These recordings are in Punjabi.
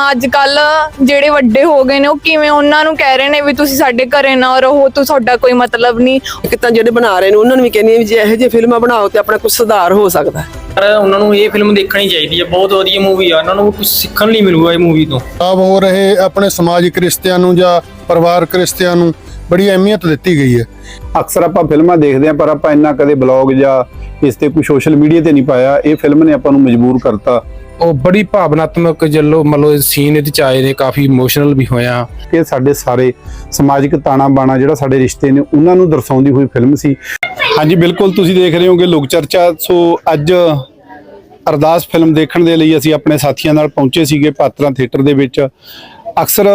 ਅੱਜ ਕੱਲ ਜਿਹੜੇ ਵੱਡੇ ਹੋ ਗਏ ਨੇ ਉਹ ਕਿਵੇਂ ਉਹਨਾਂ ਨੂੰ ਕਹਿ ਰਹੇ ਨੇ ਵੀ ਤੁਸੀਂ ਸਾਡੇ ਘਰੇ ਨਾ ਰਹੋ ਤੂੰ ਤੁਹਾਡਾ ਕੋਈ ਮਤਲਬ ਨਹੀਂ। ਇੱਕ ਤਾਂ ਜਿਹੜੇ ਬਣਾ ਰਹੇ ਨੇ ਉਹਨਾਂ ਨੂੰ ਵੀ ਕਹਿੰਦੀ ਹਾਂ ਵੀ ਜੇ ਇਹੋ ਜਿਹੇ ਫਿਲਮਾਂ ਬਣਾਓ ਤੇ ਆਪਣਾ ਕੁਝ ਸੁਧਾਰ ਹੋ ਸਕਦਾ। ਪਰ ਉਹਨਾਂ ਨੂੰ ਇਹ ਫਿਲਮ ਦੇਖਣੀ ਚਾਹੀਦੀ ਹੈ ਬਹੁਤ ਵਧੀਆ ਮੂਵੀ ਆ ਉਹਨਾਂ ਨੂੰ ਕੁਝ ਸਿੱਖਣ ਲਈ ਮਿਲੂਗਾ ਇਹ ਮੂਵੀ ਤੋਂ। ਆਪ ਹੋ ਰਹੇ ਆਪਣੇ ਸਮਾਜਿਕ ਰਿਸ਼ਤਿਆਂ ਨੂੰ ਜਾਂ ਪਰਿਵਾਰਕ ਰਿਸ਼ਤਿਆਂ ਨੂੰ ਬੜੀ ਅਹਿਮੀਅਤ ਦਿੱਤੀ ਗਈ ਹੈ। ਅਕਸਰ ਆਪਾਂ ਫਿਲਮਾਂ ਦੇਖਦੇ ਹਾਂ ਪਰ ਆਪਾਂ ਇੰਨਾ ਕਦੇ ਬਲੌਗ ਜਾਂ ਇਸ ਤੇ ਕੋਈ ਸੋਸ਼ਲ ਮੀਡੀਆ ਤੇ ਨਹੀਂ ਪਾਇਆ। ਇਹ ਫਿਲਮ ਨੇ ਆਪਾਂ ਨੂੰ ਮਜਬੂਰ ਕਰਤਾ। ਉਹ ਬੜੀ ਭਾਵਨਾਤਮਕ ਜੱਲੋ ਮਤਲਬ ਸੀਨ ਇਹਦੇ ਚ ਆਏ ਨੇ ਕਾਫੀ ਇਮੋਸ਼ਨਲ ਵੀ ਹੋਇਆ। ਕਿ ਸਾਡੇ ਸਾਰੇ ਸਮਾਜਿਕ ਤਾਣਾ ਬਾਣਾ ਜਿਹੜਾ ਸਾਡੇ ਰਿਸ਼ਤੇ ਨੇ ਉਹਨਾਂ ਨੂੰ ਦਰਸਾਉਂਦੀ ਹੋਈ ਫਿਲਮ ਸੀ। ਹਾਂਜੀ ਬਿਲਕੁਲ ਤੁਸੀਂ ਦੇਖ ਰਹੇ ਹੋਗੇ ਲੋਕ ਚਰਚਾ। ਸੋ ਅੱਜ ਅਰਦਾਸ ਫਿਲਮ ਦੇਖਣ ਦੇ ਲਈ ਅਸੀਂ ਆਪਣੇ ਸਾਥੀਆਂ ਨਾਲ ਪਹੁੰਚੇ ਸੀਗੇ ਪਾਤਰਾਂ ਥੀਏਟਰ ਦੇ ਵਿੱਚ। ਅਕਸਰ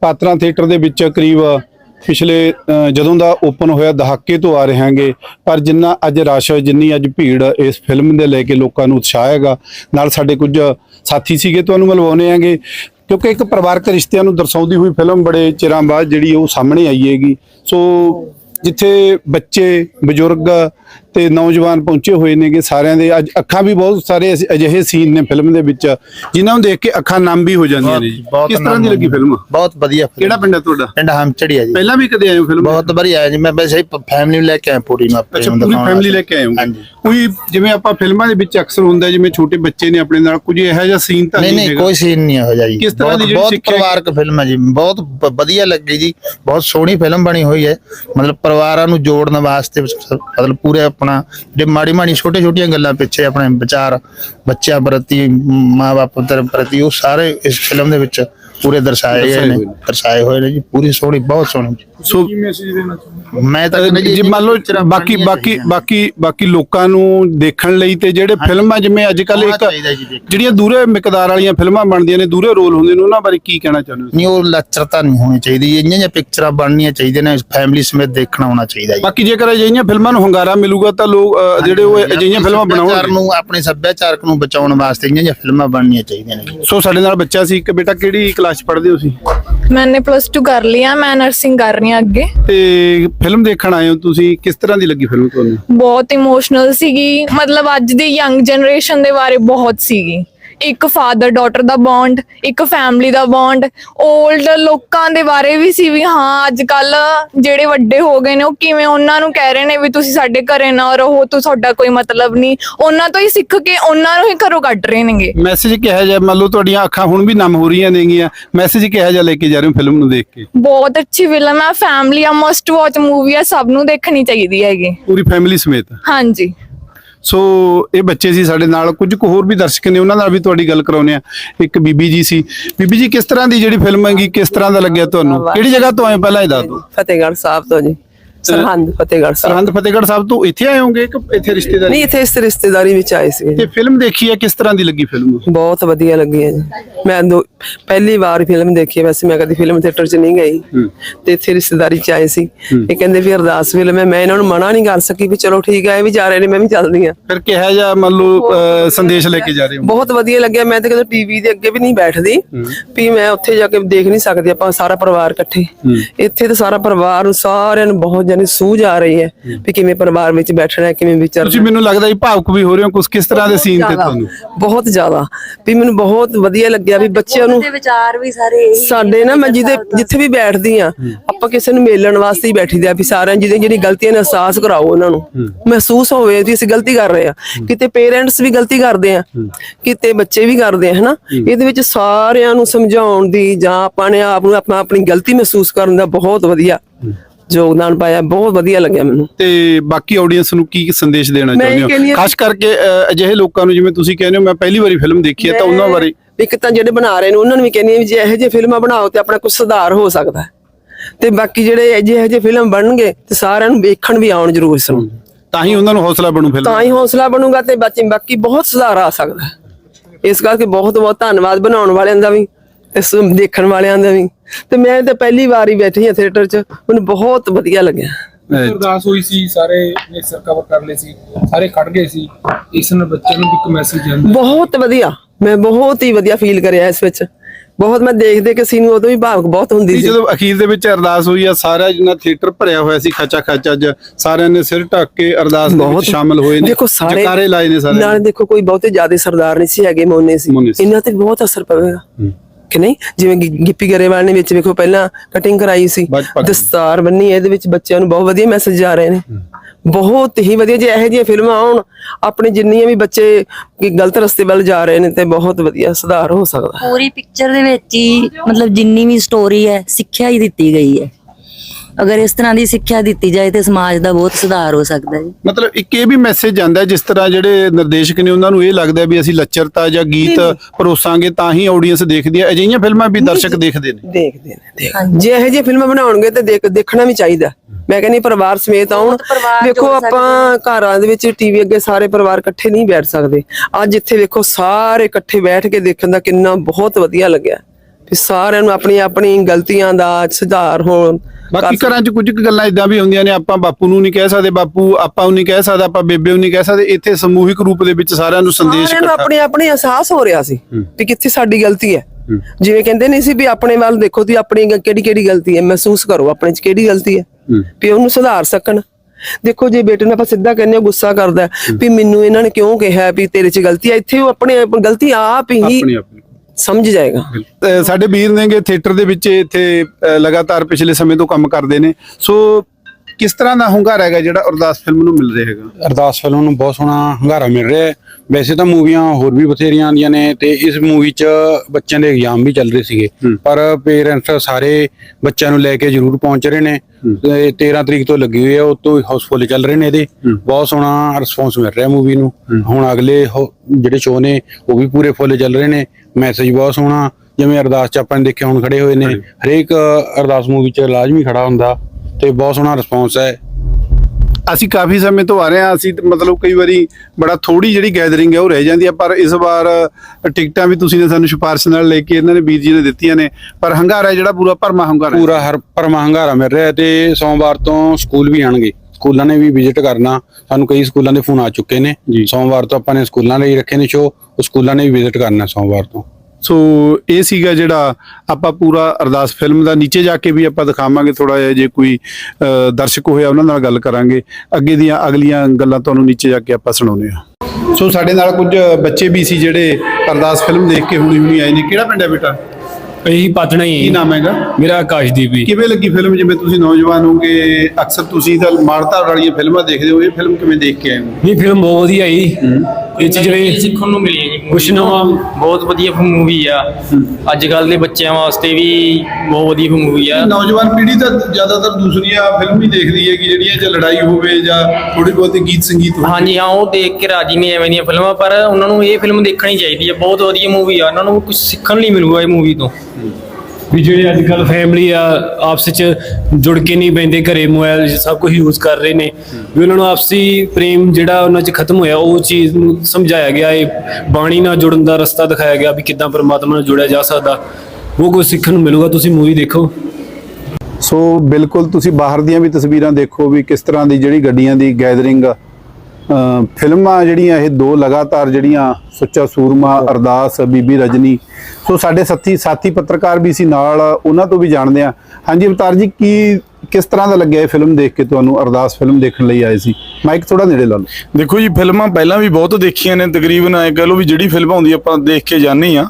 ਪਾਤਰਾਂ ਥੀਏਟਰ ਦੇ ਵਿੱਚ ਕਰੀਬ ਪਿਛਲੇ ਜਦੋਂ ਦਾ ਓਪਨ ਹੋਇਆ, ਦਹਾਕੇ ਤੋਂ ਆ ਰਹੇ ਹਾਂਗੇ ਪਰ ਜਿੰਨਾ ਅੱਜ ਰਸ਼ ਜਿੰਨੀ ਅੱਜ ਭੀੜ ਇਸ ਫਿਲਮ ਦੇ ਲੈ ਕੇ ਲੋਕਾਂ ਨੂੰ ਉਤਸ਼ਾਹ ਹੈਗਾ। ਨਾਲ ਸਾਡੇ ਕੁਝ ਸਾਥੀ ਸੀਗੇ, ਤੁਹਾਨੂੰ ਮਿਲਵਾਉਣੇ ਆਂਗੇ ਕਿਉਂਕਿ ਇੱਕ ਪਰਿਵਾਰਕ ਰਿਸ਼ਤਿਆਂ ਨੂੰ ਦਰਸਾਉਂਦੀ ਹੋਈ ਫਿਲਮ ਬੜੇ ਚਿਰਾਂ ਬਾਅਦ ਜਿਹੜੀ ਉਹ ਸਾਹਮਣੇ ਆਈ ਹੈਗੀ। ਸੋ ਜਿੱਥੇ ਬੱਚੇ, ਬਜ਼ੁਰਗ ਤੇ ਨੌਜਵਾਨ ਪਹੁੰਚੇ ਹੋਏ ਨੇਗੇ ਸਾਰਿਆਂ ਦੇ। ਅੱਜ ਅੱਖਾਂ ਵੀ ਬਹੁਤ ਸਾਰੇ ਅਜਿਹੇ ਸੀਨ ਨੇ ਫਿਲਮ ਦੇ ਵਿੱਚ ਜਿਨ੍ਹਾਂ ਨੂੰ ਦੇਖ ਕੇ ਅੱਖਾਂ ਨਮ ਵੀ ਹੋ ਜਾਂਦੀਆਂ ਨੇ ਜੀ। ਕਿਸ ਤਰ੍ਹਾਂ ਦੀ ਲੱਗੀ ਫਿਲਮ? ਬਹੁਤ ਵਧੀਆ। ਕਿਹੜਾ ਪਿੰਡ ਹੈ ਤੁਹਾਡਾ? ਪਿੰਡ ਹਮਚੜੀ ਆ ਜੀ। ਪਹਿਲਾਂ ਵੀ ਕਦੇ ਆਏ ਹੋ ਫਿਲਮ? ਬਹੁਤ ਵਧੀਆ ਜੀ। ਮੈਂ ਵੈਸੇ ਹੀ ਫੈਮਿਲੀ ਨੂੰ ਲੈ ਕੇ ਆਇਆ ਪੂਰੀ ਨੂੰ ਆਪਣੇ ਅੱਛਾ ਨੂੰ ਪੂਰੀ ਫੈਮਿਲੀ। ਲੈ ਕੇ ਆਏ ਹੋ। ਕੋਈ ਜਿਵੇਂ ਆਪਾਂ ਫਿਲਮਾਂ ਦੇ ਵਿੱਚ ਅਕਸਰ ਹੁੰਦਾ ਜਿਵੇਂ ਛੋਟੇ ਬੱਚੇ ਨੇ ਆਪਣੇ ਨਾਲ ਕੁਝ ਇਹੋ ਜਿਹਾ ਸੀਨ ਤਾਂ ਨਹੀਂ ਨਹੀਂ। ਕੋਈ ਸੀਨ ਨਹੀਂ ਜਿਹਾ ਜੀ। ਕਿਸ ਤਰ੍ਹਾਂ ਦੀ ਬਹੁਤ- ਜਿਹੜੀ ਬਹੁਤ ਪਰਿਵਾਰਕ ਫਿਲਮ ਹੈ ਜੀ। ਬਹੁਤ ਵਧੀਆ ਲੱਗੀ ਜੀ। ਬਹੁਤ ਸੋਹਣੀ ਫਿਲਮ ਬਣੀ ਹੋਈ ਹੈ। ਮਤਲਬ ਪਰਿਵਾਰਾਂ ਨੂੰ ਜੋੜਨ ਵਾਸਤੇ ਮਤਲਬ ਪੂਰੇ ਆਪਣਾ ਜਿਹੜੇ ਮਾੜੀ ਮਾੜੀ ਛੋਟੇ ਛੋਟੀਆਂ ਗੱਲਾਂ ਪਿੱਛੇ ਆਪਣੇ ਵਿਚਾਰ, ਬੱਚਿਆਂ ਪ੍ਰਤੀ ਮਾਪੇ ਪ੍ਰਤੀ, ਉਹ ਸਾਰੇ ਇਸ ਫਿਲਮ ਦੇ ਵਿੱਚ ਪੂਰੇ ਦਰਸਾਏ ਗਏ ਦਰਸਾਏ ਨੇ ਹੋਏ ਨੇ। ਦਰਸਾਏ ਹੋਏ ਨੇ ਜੀ ਪੂਰੀ ਸੋਹਣੀ ਬਹੁਤ ਸੋਹਣੀ ਜੀ। ਸੋ ਮੈਂ ਤਾਂ ਕਹਿੰਦਾ ਜੀ ਮੰਨ ਲਓ ਬਾਕੀ ਬਾਕੀ ਬਾਕੀ ਬਾਕੀ ਲੋਕਾਂ ਨੂੰ ਦੇਖਣ ਲਈ ਤੇ ਜਿਹੜੇ ਫਿਲਮਾਂ ਜਿਵੇਂ ਅੱਜ ਕੱਲ ਇੱਕ। ਜਿਹੜੀਆਂ ਦੂਰੇ ਮਿਕਦਾਰ ਵਾਲੀਆਂ ਫਿਲਮਾਂ ਬਣਦੀਆਂ ਨੇ ਦੂਰੇ ਰੋਲ ਹੁੰਦੇ ਨੇ ਉਹਨਾਂ ਬਾਰੇ ਕੀ ਕਹਿਣਾ ਚਾਹੁੰਦੇ ਹੋ ਨਹੀਂ ਉਹ ਲੱਚਰਤਾ ਨਹੀਂ ਹੋਣੀ ਚਾਹੀਦੀ ਇੰਨੀਆਂ ਜਿਹੀਆਂ ਪਿਕਚਰਾਂ ਬਣਨੀਆਂ ਚਾਹੀਦੀਆਂ ਨੇ ਫੈਮਿਲੀ ਸਮੇਤ ਦੇਖਣਾ ਹੋਣਾ ਚਾਹੀਦਾ ਜੀ ਬਾਕੀ ਜੇਕਰ ਅਜਿਹੀਆਂ ਫਿਲਮਾਂ ਨੂੰ ਹੰਗਾਰਾ ਮਿਲੂਗਾ ਤਾਂ ਲੋਕ ਜਿਹੜੇ ਉਹ ਅਜਿਹੀਆਂ ਫਿਲਮਾਂ ਬਣਾਉਣਗੇ ਨੂੰ ਆਪਣੇ ਸੱਭਿਆਚਾਰਕ ਨੂੰ ਬਚਾਉਣ ਵਾਸਤੇ ਇੰਨੀਆਂ ਜਿਹੀਆਂ ਫਿਲਮਾਂ ਬਣਨੀਆਂ ਚਾਹੀਦੀਆਂ ਨੇ। ਸੋ ਸਾਡੇ ਨਾਲ ਬੱਚਾ ਸੀ ਇੱਕ ਬੇਟਾ ਕਿਹੜੀ ਕਲਾਸ ਚ ਪੜ੍ਹਦੇ ਹੋ ਸੀ ਮੈਨੇ ਪਲੱਸ 2 ਕਰ ਲਿਆ ਮੈਂ ਨਰਸਿੰਗ ਕਰ ਰਹੀ ਹਾਂ ਅੱਗੇ। ਤੇ ਫਿਲਮ ਦੇਖਣ ਆਏ ਹੋ ਤੁਸੀਂ? ਕਿਸ ਤਰ੍ਹਾਂ ਦੀ ਲੱਗੀ ਫਿਲਮ ਤੁਹਾਨੂੰ? ਬਹੁਤ ਇਮੋਸ਼ਨਲ ਸੀਗੀ। ਮਤਲਬ ਅੱਜ ਦੀ ਯੰਗ ਜਨਰੇਸ਼ਨ ਦੇ ਬਾਰੇ ਬਹੁਤ ਸੀਗੀ। ਇੱਕ ਫਾਦਰ ਡਾਟਰ ਦਾ ਬੌਂਡ ਇੱਕ ਫੈਮਿਲੀ ਦਾ ਬੌਂਡ 올ਡ ਲੋਕਾਂ ਦੇ ਬਾਰੇ ਵੀ ਸੀ ਵੀ ਹਾਂ ਅੱਜ ਕੱਲ ਜਿਹੜੇ ਵੱਡੇ ਹੋ ਗਏ ਨੇ ਉਹ ਕਿਵੇਂ ਉਹਨਾਂ ਨੂੰ ਕਹਿ ਰਹੇ ਨੇ ਵੀ ਤੁਸੀਂ ਸਾਡੇ ਘਰੇ ਨਾ ਰਹੋ ਤੂੰ ਤੁਹਾਡਾ ਕੋਈ ਮਤਲਬ ਨਹੀਂ। ਉਹਨਾਂ ਤੋਂ ਹੀ ਸਿੱਖ ਕੇ ਉਹਨਾਂ ਨੂੰ ਹੀ ਘਰੋਂ ਕੱਢ ਰਹੇ ਨੇਗੇ। ਮੈਸੇਜ ਕਿਹਾ ਜਾ ਮੰਨ ਲਓ ਤੁਹਾਡੀਆਂ ਅੱਖਾਂ ਹੁਣ ਵੀ ਨਮ ਹੋ ਰਹੀਆਂ ਨੇਗੀਆਂ। ਮੈਸੇਜ ਕਿਹਾ ਜਾ ਲੈ ਕੇ ਜਾ ਰਹੇ ਹੋ ਫਿਲਮ ਨੂੰ ਦੇਖ ਕੇ। ਬਹੁਤ ਅੱਛੀ ਫਿਲਮ ਹੈ ਫੈਮਿਲੀ ਆ ਮਸਟ ਵਾਚ ਮੂਵੀ ਹੈ ਸਭ ਨੂੰ ਦੇਖਣੀ ਚਾਹੀਦੀ ਹੈਗੀ। ਪੂਰੀ ਫੈਮਿਲੀ ਸਮੇਤ। ਹਾਂਜੀ। ਸੋ ਇਹ ਬੱਚੇ ਸੀ ਸਾਡੇ ਨਾਲ। ਕੁਝ ਕੁ ਹੋਰ ਵੀ ਦਰਸ਼ਕ ਨੇ ਉਹਨਾਂ ਨਾਲ ਵੀ ਤੁਹਾਡੀ ਗੱਲ ਕਰਾਉਨੇ ਆ ਇੱਕ ਬੀਬੀ ਜੀ ਸੀ। ਬੀਬੀ ਜੀ ਕਿਸ ਤਰ੍ਹਾਂ ਦੀ ਜਿਹੜੀ ਫਿਲਮ ਹੈਗੀ ਕਿਸ ਤਰ੍ਹਾਂ ਦਾ ਲੱਗਿਆ ਤੁਹਾਨੂੰ? ਕਿਹੜੀ ਜਗ੍ਹਾ ਤੋਂ ਆਏ ਪਹਿਲਾਂ ਇਹ ਦੱਸ ਦਿਓ। ਫਤਿਹਗੜ੍ਹ ਸਾਹਿਬ ਤੋਂ ਜੀ। ਸਰਹੰਦ ਫਤਿਹਗੜ੍ਹ ਸਾਹਿਬ। ਸਰਹੰਦ ਫਤਿਹਗੜ੍ਹ ਸਾਹਿਬ ਤੋਂ ਇੱਥੇ ਆਏ ਹੋਗੇ ਕਿ ਇੱਥੇ ਰਿਸ਼ਤੇਦਾਰੀ? ਨਹੀਂ ਇੱਥੇ ਇਸ ਰਿਸ਼ਤੇਦਾਰੀ ਵਿੱਚ ਆਏ ਸੀ ਤੇ ਫਿਲਮ ਦੇਖੀ ਹੈ ਕਿਸ ਤਰ੍ਹਾਂ ਦੀ ਲੱਗੀ ਫਿਲਮ ਬਹੁਤ ਵਧੀਆ ਲੱਗੀ ਹੈ ਜੀ। ਮੈਂ ਦੋ ਪਹਿਲੀ ਵਾਰ ਫਿਲਮ ਦੇਖੀ ਹੈ, ਵੈਸੇ ਮੈਂ ਕਦੀ ਫਿਲਮ ਥੀਏਟਰ 'ਚ ਨਹੀਂ ਗਈ। ਤੇ ਇੱਥੇ ਰਿਸ਼ਤੇਦਾਰੀ 'ਚ ਆਏ ਸੀ। ਇਹ ਕਹਿੰਦੇ ਵੀ ਅਰਦਾਸ ਫਿਲਮ ਹੈ ਮੈਂ ਇਹਨਾਂ ਨੂੰ ਮਨਾ ਨਹੀਂ ਕਰ ਸਕੀ ਵੀ ਚਲੋ ਠੀਕ ਹੈ ਇਹ ਵੀ ਜਾ ਰਹੇ ਨੇ ਮੈਂ ਵੀ ਚੱਲਦੀ ਆ ਫਿਰ ਕਿਹਾ ਜਾ ਮੰਨ ਲਓ ਅਹ, ਸੰਦੇਸ਼ ਲੈ ਕੇ ਜਾ ਰਹੇ ਹੋ? ਬਹੁਤ ਵਧੀਆ ਲੱਗਿਆ ਮੈਂ ਤਾਂ ਕਦੇ ਟੀਵੀ ਦੇ ਅੱਗੇ ਵੀ ਨਹੀਂ ਬੈਠਦੀ ਵੀ ਮੈਂ ਉੱਥੇ ਜਾ ਕੇ ਦੇਖ ਨਹੀਂ ਸਕਦੀ ਆਪਾਂ ਸਾਰਾ ਪਰਿਵਾਰ ਇਕੱਠੇ। ਇੱਥੇ ਤਾਂ ਸਾਰਾ ਪਰਿਵਾਰ ਨੂੰ ਸਾਰਿਆਂ ਨੂੰ ਬਹੁਤ ਜਾਨੀ ਸੂਝ ਆ ਰਹੀ ਹੈ ਵੀ ਕਿਵੇਂ ਪਰਿਵਾਰ ਵਿੱਚ ਬੈਠਣਾ ਹੈ ਕਿਵੇਂ ਵਿਚਰਨਾ ਤੁਸੀਂ ਮੈਨੂੰ ਲੱਗਦਾ ਜੀ ਭਾਵੁਕ ਵੀ ਹੋ ਰਹੇ ਹੋ ਕੁਝ ਕਿਸ ਤਰ੍ਹਾਂ ਦੇ ਸੀਨ ਤੇ ਜ਼ਿਆਦਾ, ਤੁਹਾਨੂੰ? ਬਹੁਤ ਜ਼ਿਆਦਾ। ਵੀ ਮੈਨੂੰ ਬਹੁਤ ਵਧੀਆ ਲੱਗਿਆ ਵੀ ਬੱਚਿਆਂ ਨੂੰ ਦੇ ਵਿਚਾਰ ਵੀ ਸਾਰੇ ਇਹੀ ਸਾਡੇ ਨਾ ਮੈਂ ਜਿਹਦੇ ਜਿੱਥੇ ਵੀ ਬੈਠਦੀ ਆ ਆਪਾਂ ਕਿਸੇ ਨੂੰ ਮਿਲਣ ਵਾਸਤੇ ਹੀ ਬੈਠੀਦੇ ਆ ਵੀ ਸਾਰਿਆਂ ਜਿਹਦੇ ਜਿਹੜੀ ਗਲਤੀਆਂ ਨੇ ਅਹਿਸਾਸ ਕਰਾਓ ਉਹਨਾਂ ਨੂੰ। ਮਹਿਸੂਸ ਹੋਵੇ ਵੀ ਅਸੀਂ ਗਲਤੀ ਕਰ ਰਹੇ ਆ ਕਿਤੇ ਪੇਰੈਂਟਸ ਵੀ ਗਲਤੀ ਕਰਦੇ ਆ ਕਿਤੇ ਬੱਚੇ ਵੀ ਕਰਦੇ ਆ ਹਨਾ? ਇਹਦੇ ਵਿੱਚ ਸਾਰਿਆਂ ਨੂੰ ਸਮਝਾਉਣ ਦੀ ਜਾਂ ਆਪਾਂ ਨੇ ਆਪ ਨੂੰ ਆਪਣਾ ਆਪਣੀ ਗਲਤੀ ਮਹਿਸੂਸ ਕਰਨ ਦਾ ਬਹੁਤ ਵਧੀਆ। ਯੋਗਦਾਨ ਪਾਇਆ ਬਹੁਤ ਵਧੀਆ ਲੱਗਿਆ ਮੈਨੂੰ। ਤੇ ਬਾਕੀ ਆਡੀਅנס ਨੂੰ ਕੀ ਸੰਦੇਸ਼ ਦੇਣਾ ਮੈਂ ਇਹ ਚਾਹੁੰਦੇ ਕਹਿੰਦੀ ਹੋ ਹਾਂ- ਖਾਸ ਕਰਕੇ ਅਜਿਹੇ ਲੋਕਾਂ ਨੂੰ ਜਿਵੇਂ ਤੁਸੀਂ ਕਹਿੰਦੇ ਹੋ ਮੈਂ ਪਹਿਲੀ ਵਾਰੀ ਫਿਲਮ ਦੇਖੀ ਹੈ ਤਾਂ ਉਹਨਾਂ ਬਾਰੇ। ਇੱਕ ਤਾਂ ਜਿਹੜੇ ਬਣਾ ਰਹੇ ਨੇ ਉਹਨਾਂ ਨੂੰ ਵੀ ਕਹਿੰਦੀ ਆ ਵੀ ਜੇ ਇਹੋ ਜਿਹੇ ਫਿਲਮਾਂ ਬਣਾਓ ਤੇ ਆਪਣਾ ਕੁਝ ਸੁਧਾਰ ਹੋ ਸਕਦਾ ਹੈ। ਤੇ ਬਾਕੀ ਜਿਹੜੇ ਜਿਹੇ ਜਿਹੇ ਫਿਲਮ ਬਣਨਗੇ ਤੇ ਸਾਰਿਆਂ ਨੂੰ ਵੇਖਣ ਵੀ ਆਉਣ ਜ਼ਰੂਰ ਇਸ ਨੂੰ। ਤਾਂ ਹੀ ਉਹਨਾਂ ਨੂੰ ਹੌਸਲਾ ਬਣੂ ਫਿਲਮ। ਤਾਂ ਹੀ ਹੌਸਲਾ ਬਣੂਗਾ ਤੇ ਬਾਕੀ ਬਾਕੀ ਬਹੁਤ ਸੁਧਾਰ ਆ ਸਕਦਾ ਹੈ। ਇਸ ਕਰਕੇ ਬਹੁਤ ਬਹੁਤ ਧੰਨਵਾਦ ਬਣਾਉਣ ਵਾਲਿਆਂ ਦਾ ਵੀ। ਤੇ ਸ- ਦੇਖਣ ਵਾਲਿਆਂ ਦਾ ਵੀ। ਤੇ ਮੈਂ ਤਾਂ ਪਹਿਲੀ ਵਾਰ ਹੀ ਬੈਠੀ ਹਾਂ ਥੀਏਟਰ 'ਚ। ਮੈਨੂੰ ਬਹੁਤ ਵਧੀਆ ਲੱਗਿਆ। ਅਰਦਾਸ ਹੋਈ ਸੀ ਸਾਰੇ ਨੇ ਸਰ ਕਵਰ ਕਰ ਲਏ ਸੀ ਸਾਰੇ ਖੜ ਗਏ ਸੀ। ਇਸ ਨਾਲ ਬੱਚਿਆਂ ਨੂੰ ਵੀ ਇੱਕ ਮੈਸੇਜ ਜਾਂਦਾ। ਬਹੁਤ ਵਧੀਆ। ਮੈਂ ਬਹੁਤ ਹੀ ਵਧੀਆ ਫੀਲ ਕਰਿਆ ਇਸ ਵਿੱਚ। ਬਹੁਤ ਮੈਂ ਦੇਖ ਦੇਖ ਕੇ ਸੀ ਨੂੰ ਉਦੋਂ ਵੀ ਭਾਵਕ ਬਹੁਤ ਹੁੰਦੀ ਸੀ। ਜਦੋਂ ਅਖੀਰ ਦੇ ਵਿੱਚ ਅਰਦਾਸ ਹੋਈ ਆ ਸਾਰਾ ਜਿੰਨਾ ਥੀਏਟਰ ਭਰਿਆ ਹੋਇਆ ਸੀ ਖਚਾ ਖਚ ਅੱਜ ਸਾਰਿਆਂ ਨੇ ਸਿਰ ਢੱਕ ਕੇ ਅਰਦਾਸ ਦੇ ਵਿੱਚ ਸ਼ਾਮਲ ਹੋਏ ਨੇ। ਦੇਖੋ ਸਾਰੇ ਜਕਾਰੇ ਲਾਏ ਨੇ ਸਾਰੇ। ਨਾਲੇ ਦੇਖੋ ਕੋਈ ਬਹੁਤੇ ਜ਼ਿਆਦਾ ਸਰਦਾਰ ਨਹੀਂ ਸੀ ਹੈਗੇ ਮੋਨੇ ਸੀ। ਇਹਨਾਂ ਤੇ ਬਹੁਤ ਅਸਰ ਪਵੇਗਾ ਕਿ ਨਹੀਂ? ਜਿਵੇਂ ਗਿ- ਗਿੱਪੀ ਗਰੇਵਾਲ ਨੇ ਵਿੱਚ ਵੇਖੋ ਪਹਿਲਾਂ ਕਟਿੰਗ ਕਰਾਈ ਸੀ। ਦਸਤਾਰ ਬੰਨੀ ਇਹਦੇ ਵਿੱਚ ਬੱਚਿਆਂ ਨੂੰ ਬਹੁਤ ਵਧੀਆ ਮੈਸੇਜ ਜਾ ਰਹੇ ਨੇ। ਬਹੁਤ ਹੀ ਵਧੀਆ ਜੇ ਇਹੋ ਜਿਹੀਆਂ ਫਿਲਮਾਂ ਆਉਣ ਆਪਣੇ ਜਿੰਨੀਆਂ ਵੀ ਬੱਚੇ ਕੀ ਗਲਤ ਰਸਤੇ ਵੱਲ ਜਾ ਰਹੇ ਨੇ ਤੇ ਬਹੁਤ ਵਧੀਆ ਸੁਧਾਰ ਹੋ ਸਕਦਾ। ਪੂਰੀ ਪਿਕਚਰ ਦੇ ਵਿੱਚ ਹੀ ਮਤਲਬ ਜਿੰਨੀ ਵੀ ਸਟੋਰੀ ਹੈ ਸਿੱਖਿਆ ਹੀ ਦਿੱਤੀ ਗਈ ਹੈ। ਅਗਰ ਇਸ ਤਰ੍ਹਾਂ ਦੀ ਸਿੱਖਿਆ ਦਿੱਤੀ ਜਾਏ ਤੇ ਸਮਾਜ ਦਾ ਬਹੁਤ ਸੁਧਾਰ ਹੋ ਸਕਦਾ ਹੈ। ਮਤਲਬ ਇੱਕ ਇਹ ਵੀ ਮੈਸੇਜ ਜਾਂਦਾ ਜਿਸ ਤਰ੍ਹਾਂ ਜਿਹੜੇ ਨਿਰਦੇਸ਼ਕ ਨੇ ਉਹਨਾਂ ਨੂੰ ਇਹ ਲੱਗਦਾ ਵੀ ਅਸੀਂ ਲੱਚਰਤਾ ਜਾਂ ਗੀਤ ਪਰੋਸਾਂਗੇ ਤਾਂ ਹੀ ਆਡੀਅנס ਦੇਖਦੀ ਹੈ। ਅਜਿਹੀਆਂ ਫਿਲਮਾਂ ਵੀ ਦਰਸ਼ਕ ਦੇਖਦੇ ਨੇ। ਦੇਖਦੇ ਨੇ ਦੇਖ ਜੇ ਇਹੋ ਜਿਹੀਆਂ ਫਿਲਮਾਂ ਬਣਾਉਣਗੇ ਤੇ ਦੇਖ ਦੇਖਣਾ ਵੀ ਚਾਹੀਦਾ। ਮੈਂ ਕਹਿੰਦੀ ਪਰਿਵਾਰ ਸਮੇਤ ਆਉਣ। ਵੇਖੋ ਆਪਾਂ ਘਰਾਂ ਦੇ ਵਿੱਚ ਟੀਵੀ ਅੱਗੇ ਸਾਰੇ ਪਰਿਵਾਰ ਇਕੱਠੇ ਨਹੀਂ ਬੈਠ ਸਕਦੇ। ਅੱਜ ਇੱਥੇ ਵੇਖੋ ਸਾਰੇ ਇਕੱਠੇ ਬੈਠ ਕੇ ਦੇਖਣ ਦਾ ਕਿੰਨਾ ਬਹੁਤ ਵਧੀਆ ਲੱਗਿਆ। ਸਾਰਿਆਂ ਨੂੰ ਆਪਣੀ ਆਪਣੀ ਗਲਤੀਆਂ ਦਾ ਸੁਧਾਰ ਹੋਣ। ਬਾਕੀ ਘਰਾਂ 'ਚ ਕੁਝ ਕੁ ਗੱਲਾਂ ਇਦਾਂ ਵੀ ਹੁੰਦੀਆਂ ਨੇ ਆਪਾਂ ਬਾਪੂ ਨੂੰ ਨਹੀਂ ਕਹਿ ਸਕਦੇ ਬਾਪੂ ਆਪਾਂ ਨੂੰ ਨਹੀਂ ਕਹਿ ਸਕਦਾ ਆਪਾਂ ਬੇਬੇ ਨੂੰ ਨਹੀਂ ਕਹਿ ਸਕਦੇ ਇੱਥੇ ਸਮੂਹਿਕ ਰੂਪ ਦੇ ਵਿੱਚ ਸਾਰਿਆਂ ਨੂੰ ਸੰਦੇਸ਼ ਸਾਰਿਆਂ ਨੂੰ ਆਪਣੇ ਆਪਣੇ ਅਹਿਸਾਸ ਹੋ ਰਿਹਾ ਸੀ ਵੀ ਕਿੱਥੇ ਸਾਡੀ ਗਲਤੀ ਹੈ। ਜਿਵੇਂ ਕਹਿੰਦੇ ਨਹੀਂ ਸੀ ਵੀ ਆਪਣੇ ਵੱਲ ਦੇਖੋ ਤੁਸੀਂ ਆਪਣੀ ਕਿਹੜੀ ਕਿਹੜੀ ਗਲਤੀ ਹੈ ਮਹਿਸੂਸ ਕਰੋ ਆਪਣੇ 'ਚ ਕਿਹੜੀ ਗਲਤੀ ਹੈ। ਵੀ ਉਹਨੂੰ ਸੁਧਾਰ ਸਕਣ। ਦੇਖੋ ਜੇ ਬੇਟੇ ਨੂੰ ਆਪਾਂ ਸਿੱਧਾ ਕਹਿੰਦੇ ਹਾਂ ਗੁੱਸਾ ਕਰਦਾ ਵੀ ਮੈਨੂੰ ਇਹਨਾਂ ਨੇ ਕਿਉਂ ਕਿਹਾ ਵੀ ਤੇਰੇ 'ਚ ਗਲਤੀ ਹੈ ਇੱਥੇ ਉਹ ਆਪਣੇ ਆਪ- ਗਲਤੀ ਆਪ ਹੀ ਸਮਝ ਜਾਏਗਾ। ਸਾਡੇ ਵੀਰ ਨੇਗੇ ਥੀਏਟਰ ਦੇ ਵਿੱਚ ਇੱਥੇ ਲਗਾਤਾਰ ਪਿਛਲੇ ਸਮੇਂ ਤੋਂ ਕੰਮ ਕਰਦੇ ਨੇ। ਸੋ ਕਿਸ ਤਰ੍ਹਾਂ ਦਾ ਹੁੰਗਾਰਾ ਹੈਗਾ ਜਿਹੜਾ ਅਰਦਾਸ ਫਿਲਮ ਨੂੰ ਮਿਲ ਰਿਹਾ ਹੈਗਾ? ਅਰਦਾਸ ਫਿਲਮ ਨੂੰ ਬਹੁਤ ਸੋਹਣਾ ਹੰਗਾਰਾ ਮਿਲ ਰਿਹਾ ਹੈ। ਵੈਸੇ ਤਾਂ ਮੂਵੀਆਂ ਹੋਰ ਵੀ ਬਥੇਰੀਆਂ ਆਉਂਦੀਆਂ ਨੇ ਤੇ ਇਸ ਮੂਵੀ 'ਚ ਬੱਚਿਆਂ ਦੇ ਐਗਜ਼ਾਮ ਵੀ ਚੱਲ ਰਹੇ ਸੀਗੇ। ਪਰ ਪੇਰੈਂਟਸ ਸਾਰੇ ਬੱਚਿਆਂ ਨੂੰ ਲੈ ਕੇ ਜ਼ਰੂਰ ਪਹੁੰਚ ਰਹੇ ਨੇ। ਤੇ 13 ਤਰੀਕ ਤੋਂ ਲੱਗੀ ਹੋਈ ਹੈ ਉਹ ਤੋਂ ਹਾਊਸਫੁੱਲ ਚੱਲ ਰਹੇ ਨੇ ਇਹਦੇ। ਬਹੁਤ ਸੋਹਣਾ ਰਿਸਪੌਂਸ ਮਿਲ ਰਿਹਾ ਮੂਵੀ ਨੂੰ। ਹੁਣ ਅਗਲੇ ਜਿਹੜੇ ਸ਼ੋਅ ਨੇ ਉਹ ਵੀ ਪੂਰੇ ਫੁੱਲ ਚੱਲ ਰਹੇ ਨੇ। ਮੈਸੇਜ ਬਹੁਤ ਸੋਹਣਾ ਜਿਵੇਂ ਅਰਦਾਸ 'ਚ ਆਪਾਂ ਨੇ ਦੇਖਿਆ ਹੁਣ ਖੜੇ ਹੋਏ ਨੇ। ਹਰੇਕ ਅਰਦਾਸ ਮੂਵੀ 'ਚ ਲਾਜ਼ਮੀ ਖੜਾ ਹੁੰਦਾ ਤੇ ਬਹੁਤ ਸੋਹਣਾ ਰਿਸਪੌਂਸ ਹੈ। ਅਸੀਂ ਕਾਫੀ ਸਮੇਂ ਤੋਂ ਆ ਰਹੇ ਹਾਂ ਅਸੀਂ ਮਤਲਬ ਕਈ ਵਾਰੀ ਬੜਾ ਥੋੜੀ ਜਿਹੜੀ ਗੈਦਰਿੰਗ ਹੈ ਉਹ ਰਹਿ ਜਾਂਦੀ ਹੈ ਪਰ ਇਸ ਵਾਰ ਟਿਕਟਾਂ ਵੀ ਤੁਸੀਂ ਨੇ ਸਾਨੂੰ ਸਿਫਾਰਿਸ਼ ਨਾਲ ਲੈ ਕੇ ਇਹਨਾਂ ਨੇ ਵੀਰ ਜੀ ਨੇ ਦਿੱਤੀਆਂ ਨੇ ਪਰ ਹੰਗਾਰਾ ਜਿਹੜਾ ਪੂਰਾ ਭਰਮਾ ਹੰਗਾਰਾ। ਪੂਰਾ ਹਰ ਪਰਮਾ ਹੰਗਾਰਾ ਮਿਲ ਰਿਹਾ ਤੇ ਸੋਮਵਾਰ ਤੋਂ ਸਕੂਲ ਵੀ ਆਣਗੇ ਸਕੂਲਾਂ ਨੇ ਵੀ ਵਿਜ਼ਿਟ ਕਰਨਾ ਸਾਨੂੰ ਕਈ ਸਕੂਲਾਂ ਦੇ ਫੋਨ ਆ ਚੁੱਕੇ ਨੇ। ਸੋਮਵਾਰ ਤੋਂ ਆਪਾਂ ਨੇ ਸਕੂਲਾਂ ਲਈ ਰੱਖੇ ਨੇ ਸ਼ੋ ਉਹ ਸਕੂਲਾਂ ਨੇ ਵੀ ਵਿਜ਼ਿਟ ਕਰਨਾ ਸੋਮਵਾਰ ਤੋਂ ਸੋ ਇਹ ਸੀਗਾ ਜਿਹੜਾ ਆਪਾਂ ਪੂਰਾ ਅਰਦਾਸ ਫਿਲਮ ਦਾ। ਨੀਚੇ ਜਾ ਕੇ ਵੀ ਆਪਾਂ ਦਿਖਾਵਾਂਗੇ ਥੋੜਾ ਜਿਹਾ ਜੇ ਕੋਈ ਦਰਸ਼ਕ ਹੋਇਆ ਉਹਨਾਂ ਨਾਲ ਗੱਲ ਕਰਾਂਗੇ। ਅੱਗੇ ਦੀਆਂ ਅਗਲੀਆਂ ਗੱਲਾਂ ਤੁਹਾਨੂੰ ਨੀਚੇ ਜਾ ਕੇ ਆਪਾਂ ਸੁਣਾਉਂਦੇ ਹਾਂ। ਸੋ ਸਾਡੇ ਨਾਲ ਕੁਝ ਬੱਚੇ ਵੀ ਸੀ ਜਿਹੜੇ ਅਰਦਾਸ ਫਿਲਮ ਦੇਖ ਕੇ ਹੁਣੀ ਹੁਣੀ ਆਏ ਨੇ। ਕਿਹੜਾ ਪਿੰਡ ਹੈ ਬੇਟਾ? ਇਹੀ ਪਾਤਣਾ ਕੀ ਹੀ। ਨਾਮ ਹੈਗਾ? ਮੇਰਾ ਆਕਾਸ਼ਦੀਪ ਹੀ ਕਿਵੇਂ ਲੱਗੀ ਫਿਲਮ ਜਿਵੇਂ ਤੁਸੀਂ ਨੌਜਵਾਨ ਹੋਗੇ ਅਕਸਰ ਤੁਸੀਂ ਤਾਂ ਮਾਰਤਾ ਵਾਲੀਆਂ ਫਿਲਮਾਂ ਦੇਖਦੇ ਹੋ। ਇਹ ਫਿਲਮ ਕਿਵੇਂ ਦੇਖ ਕੇ ਆਏ ਹੋ? ਨਹੀਂ ਫਿਲਮ ਬਹੁਤ ਵਧੀਆ ਹੀ। ਇਹ ਚ ਇਹ ਜਿਹੜੇ ਸਿੱਖਣ ਨੂੰ ਮਿਲੀ ਹੈ ਜੀ। ਕੁਛ ਨਵਾਂ ਬਹੁਤ ਵਧੀਆ ਮੂਵੀ ਆ। ਅੱਜ ਕੱਲ ਦੇ ਬੱਚਿਆਂ ਵਾਸਤੇ ਵੀ ਬਹੁਤ ਵਧੀਆ ਮੂਵੀ ਆ। ਨੌਜਵਾਨ ਪੀੜ੍ਹੀ ਤਾਂ ਜ਼ਿਆਦਾਤਰ ਦੂਸਰੀਆਂ ਫਿਲਮ ਹੀ ਦੇਖਦੀ ਹੈ ਕਿ ਜਿਹੜੀਆਂ ਚ ਲੜਾਈ ਹੋਵੇ ਜਾਂ ਥੋੜੀ ਬਹੁਤੀ ਗੀਤ ਸੰਗੀਤ ਹੋਵੇ। ਹਾਂਜੀ ਹਾਂ ਉਹ ਦੇਖ ਕੇ ਰਾਜੀ ਨਹੀਂ ਐਵੇਂ ਦੀਆਂ ਫਿਲਮਾਂ ਪਰ ਉਹਨਾਂ ਨੂੰ ਇਹ ਫਿਲਮ ਦੇਖਣੀ ਚਾਹੀਦੀ ਹੈ। ਬਹੁਤ ਵਧੀਆ ਮੂਵੀ ਆ। ਉਹਨਾਂ ਨੂੰ ਕੁਝ ਸਿੱਖਣ ਲਈ ਮਿਲੂਗਾ ਇਹ ਮੂਵੀ ਤੋਂ। ਵੀ ਜਿਹੜੇ ਅੱਜ ਕੱਲ ਫੈਮਿਲੀ ਆ, ਆਪਸ ਚ ਜੁੜ ਕੇ ਨਹੀਂ ਬੈਂਦੇ ਘਰੇ ਮੋਬਾਈਲ ਸਭ ਕੁਝ ਯੂਜ਼ ਕਰ ਰਹੇ ਨੇ। ਵੀ ਉਹਨਾਂ ਨੂੰ ਆਪਸੀ ਪ੍ਰੇਮ ਜਿਹੜਾ ਉਹਨਾਂ ਚ ਖਤਮ ਹੋਇਆ, ਉਹ ਚੀਜ਼ ਨੂੰ ਸਮਝਾਇਆ ਗਿਆ, ਇਹ ਬਾਣੀ ਨਾਲ ਜੁੜਨ ਦਾ ਰਸਤਾ ਦਿਖਾਇਆ ਗਿਆ ਵੀ ਕਿੱਦਾਂ ਪਰਮਾਤਮਾ ਨਾਲ ਜੁੜਿਆ ਜਾ ਸਕਦਾ। ਉਹ ਕੁਝ ਸਿੱਖਣ ਨੂੰ ਮਿਲੂਗਾ, ਤੁਸੀਂ ਮੂਵੀ ਦੇਖੋ। ਸੋ ਬਿਲਕੁਲ ਤੁਸੀਂ ਬਾਹਰ ਦੀਆਂ ਵੀ ਤਸਵੀਰਾਂ ਦੇਖੋ ਵੀ ਕਿਸ ਤਰ੍ਹਾਂ ਦੀ ਜਿਹੜੀ ਗੱਡੀਆਂ ਦੀ ਗੈਦਰਿੰਗ ਆ ਫਿਲਮਾਂ ਜਿਹੜੀਆਂ ਇਹ ਦੋ ਲਗਾਤਾਰ ਜਿਹੜੀਆਂ ਸੁੱਚਾ ਸੂਰਮਾ, ਅਰਦਾਸ, ਬੀਬੀ ਰਜਨੀ, ਸੋ ਸਾਡੇ ਸਾਥੀ ਸਾਥੀ ਪੱਤਰਕਾਰ ਵੀ ਸੀ ਨਾਲ, ਉਹਨਾਂ ਤੋਂ ਵੀ ਜਾਣਦੇ ਆ ਹਾਂਜੀ ਅਵਤਾਰ ਜੀ, ਕੀ ਕਿਸ ਤਰ੍ਹਾਂ ਦਾ ਲੱਗਿਆ ਇਹ ਫਿਲਮ ਦੇਖ ਕੇ ਤੁਹਾਨੂੰ, ਅਰਦਾਸ ਫਿਲਮ ਦੇਖਣ ਲਈ ਆਏ ਸੀ? ਮਾਈਕ ਥੋੜਾ ਨੇੜੇ ਲਾ ਲਓ। ਦੇਖੋ ਜੀ, ਫਿਲਮਾਂ ਪਹਿਲਾਂ ਵੀ ਬਹੁਤ ਦੇਖੀਆਂ ਨੇ, ਤਕਰੀਬਨ ਐ ਕਹ ਲਓ ਵੀ ਜਿਹੜੀ ਫਿਲਮ ਆਉਂਦੀ ਆਪਾਂ ਦੇਖ ਕੇ ਜਾਂਦੇ ਆ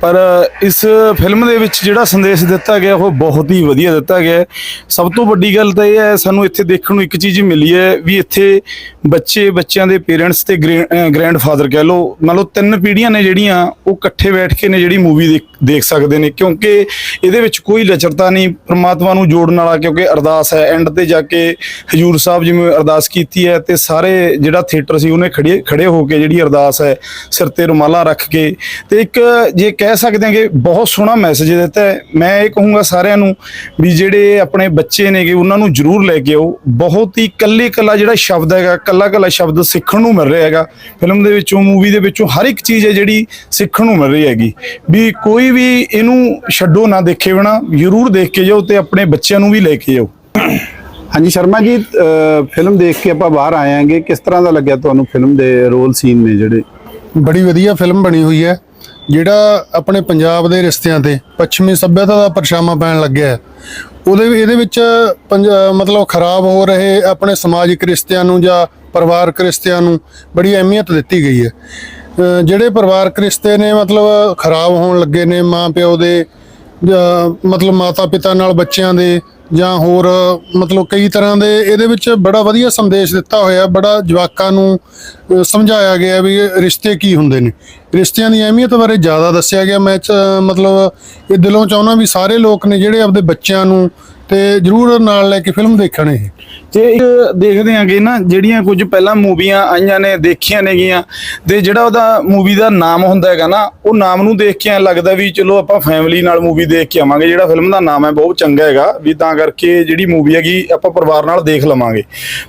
ਪਰ ਇਸ ਫਿਲਮ ਦੇ ਵਿੱਚ ਜਿਹੜਾ ਸੰਦੇਸ਼ ਦਿੱਤਾ ਗਿਆ, ਉਹ ਬਹੁਤ ਹੀ ਵਧੀਆ ਦਿੱਤਾ ਗਿਆ ਸਭ ਤੋਂ ਵੱਡੀ ਗੱਲ ਤਾਂ ਇਹ ਹੈ, ਸਾਨੂੰ ਇੱਥੇ ਦੇਖਣ ਨੂੰ ਇੱਕ ਚੀਜ਼ ਮਿਲੀ ਹੈ ਵੀ ਇੱਥੇ ਬੱਚੇ, ਬੱਚਿਆਂ ਦੇ ਪੇਰੈਂਟਸ ਤੇ ਗ੍ਰੈਂਡਫਾਦਰ ਕਹਿ ਲਓ, ਮੰਨ ਲਓ ਤਿੰਨ ਪੀੜ੍ਹੀਆਂ ਨੇ ਜਿਹੜੀਆਂ, ਉਹ ਇਕੱਠੇ ਬੈਠ ਕੇ ਨੇ ਜਿਹੜੀ ਮੂਵੀ ਦੇਖ ਸਕਦੇ ਨੇ। ਕਿਉਂਕਿ ਇਹਦੇ ਵਿੱਚ ਕੋਈ ਲਚਰਤਾ ਨਹੀਂ, ਪਰਮਾਤਮਾ ਨੂੰ ਜੋੜਨ ਵਾਲਾ, ਕਿਉਂਕਿ ਅਰਦਾਸ ਹੈ ਐਂਡ ਤੇ ਜਾ ਕੇ ਹਜੂਰ ਸਾਹਿਬ ਜਿਵੇਂ ਅਰਦਾਸ ਕੀਤੀ ਹੈ ਤੇ ਸਾਰੇ ਜਿਹੜਾ ਥੀਏਟਰ ਸੀ ਉਹਨੇ ਖੜੇ ਖੜੇ ਹੋ ਕੇ ਜਿਹੜੀ ਅਰਦਾਸ ਹੈ, ਸਿਰ ਤੇ ਰੁਮਾਲਾ ਰੱਖ ਕੇ ਤੇ ਇੱਕ ਜੇ ਕਹਿ ਸਕਦੇ ਹਾਂ ਕਿ ਬਹੁਤ ਸੋਹਣਾ ਮੈਸੇਜ ਦਿੱਤਾ ਹੈ, ਮੈਂ ਇਹ ਕਹੂੰਗਾ ਸਾਰਿਆਂ ਨੂੰ ਵੀ ਜਿਹੜੇ ਆਪਣੇ ਬੱਚੇ ਨੇਗੇ ਉਹਨਾਂ ਨੂੰ ਜ਼ਰੂਰ ਲੈ ਕੇ ਆਓ। ਬਹੁਤ ਹੀ ਕੱਲੇ ਕੱਲਾ ਜਿਹੜਾ ਸ਼ਬਦ ਹੈਗਾ ਕੱਲਾ ਕੱਲਾ ਸ਼ਬਦ ਸਿੱਖਣ ਨੂੰ ਮਿਲ ਰਿਹਾ ਹੈਗਾ। ਫਿਲਮ ਦੇ ਵਿੱਚੋਂ ਮੂਵੀ ਦੇ ਵਿੱਚੋਂ ਹਰ ਇੱਕ ਚੀਜ਼ ਹੈ ਜਿਹੜੀ ਸਿੱਖਣ ਨੂੰ ਮਿਲ ਰਹੀ ਹੈਗੀ। ਵੀ ਕੋਈ ਵੀ ਇਹਨੂੰ ਛੱਡੋ ਨਾ ਦੇਖੇ ਬਿਨਾ, ਜ਼ਰੂਰ ਦੇਖ ਕੇ ਜਾਓ ਤੇ ਆਪਣੇ ਬੱਚਿਆਂ ਨੂੰ ਵੀ ਲੈ ਕੇ ਹਾਂਜੀ ਸ਼ਰਮਾ ਜੀ ਫਿਲਮ ਦੇਖ ਕੇ ਆਪਾਂ ਬਾਹਰ ਆਏ ਆਂਗੇ ਕਿਸ ਤਰ੍ਹਾਂ ਦਾ ਲੱਗਿਆ ਤੁਹਾਨੂੰ ਫਿਲਮ ਦੇ ਰੋਲ ਸੀਨ ਨੇ ਜਿਹੜੇ? ਬੜੀ ਵਧੀਆ ਫਿਲਮ ਬਣੀ ਹੋਈ ਹੈ। ਜਿਹੜਾ ਆਪਣੇ ਪੰਜਾਬ ਦੇ ਰਿਸ਼ਤਿਆਂ ਤੇ ਪੱਛਮੀ ਸੱਭਿਅਤਾ ਦਾ ਪਰਛਾਵਾਂ ਪੈਣ ਲੱਗਿਆ ਹੈ। ਉਹਦੇ ਇਹਦੇ ਵਿੱਚ ਪੰਜ- ਮਤਲਬ ਖਰਾਬ ਹੋ ਰਹੇ ਆਪਣੇ ਸਮਾਜਿਕ ਰਿਸ਼ਤਿਆਂ ਨੂੰ ਜਾਂ ਪਰਿਵਾਰਕ ਰਿਸ਼ਤਿਆਂ ਨੂੰ ਬੜੀ ਅਹਿਮੀਅਤ ਦਿੱਤੀ ਗਈ ਹੈ। ਜਿਹੜੇ ਪਰਿਵਾਰਕ ਰਿਸ਼ਤੇ ਨੇ ਮਤਲਬ ਖਰਾਬ ਹੋਣ ਲੱਗੇ ਨੇ ਮਾਂ ਪਿਓ ਦੇ, ਜਾਂ ਮਤਲਬ ਮਾਤਾ ਪਿਤਾ ਨਾਲ ਬੱਚਿਆਂ ਦੇ ਜਾਂ ਹੋਰ, ਮਤਲਬ ਕਈ ਤਰ੍ਹਾਂ ਦੇ ਇਹਦੇ ਵਿੱਚ ਬੜਾ ਵਧੀਆ ਸੰਦੇਸ਼ ਦਿੱਤਾ ਹੋਇਆ, ਬੜਾ ਜਵਾਕਾਂ ਨੂੰ ਸਮਝਾਇਆ ਗਿਆ ਵੀ ਰਿਸ਼ਤੇ ਕੀ ਹੁੰਦੇ ਨੇ। ਰਿਸ਼ਤਿਆਂ ਦੀ ਅਹਿਮੀਅਤ ਬਾਰੇ ਜ਼ਿਆਦਾ ਦੱਸਿਆ ਗਿਆ। ਮੈਂ ਮਤਲਬ ਇਹ ਦਿਲੋਂ ਚਾਹੁੰਦਾ ਵੀ ਸਾਰੇ ਲੋਕ ਨੇ ਜਿਹੜੇ ਆਪਦੇ ਬੱਚਿਆਂ ਨੂੰ ਤੇ ਜਰੂਰ ਨਾਲ ਲੈ ਕੇ ਫਿਲਮ ਦੇਖਣ ਇਹ। ਤੇ ਇੱਕ ਦੇਖਦੇ ਆਂਗੇ ਨਾ ਜਿਹੜੀਆਂ ਕੁਝ ਪਹਿਲਾਂ ਮੂਵੀਆਂ ਆਈਆਂ ਨੇ ਦੇਖੀਆਂ ਨੇਗੀਆਂ ਤੇ ਜਿਹੜਾ ਉਹਦਾ ਮੂਵੀ ਦਾ ਨਾਮ ਹੁੰਦਾ ਹੈਗਾ ਨਾ ਉਹ ਨਾਮ ਨੂੰ ਦੇਖ ਕੇ ਐਂ ਲੱਗਦਾ ਵੀ ਚਲੋ ਆਪਾਂ ਫੈਮਿਲੀ ਨਾਲ ਮੂਵੀ ਦੇਖ ਕੇ ਆਵਾਂਗੇ ਜਿਹੜਾ ਫਿਲਮ ਦਾ ਨਾਮ ਹੈ ਬਹੁਤ ਚੰਗਾ ਹੈਗਾ ਵੀ ਤਾਂ ਕਰਕੇ ਜਿਹੜੀ ਮੂਵੀ ਹੈਗੀ ਆਪਾਂ ਪਰਿਵਾਰ ਨਾਲ ਦੇਖ ਲਵਾਂਗੇ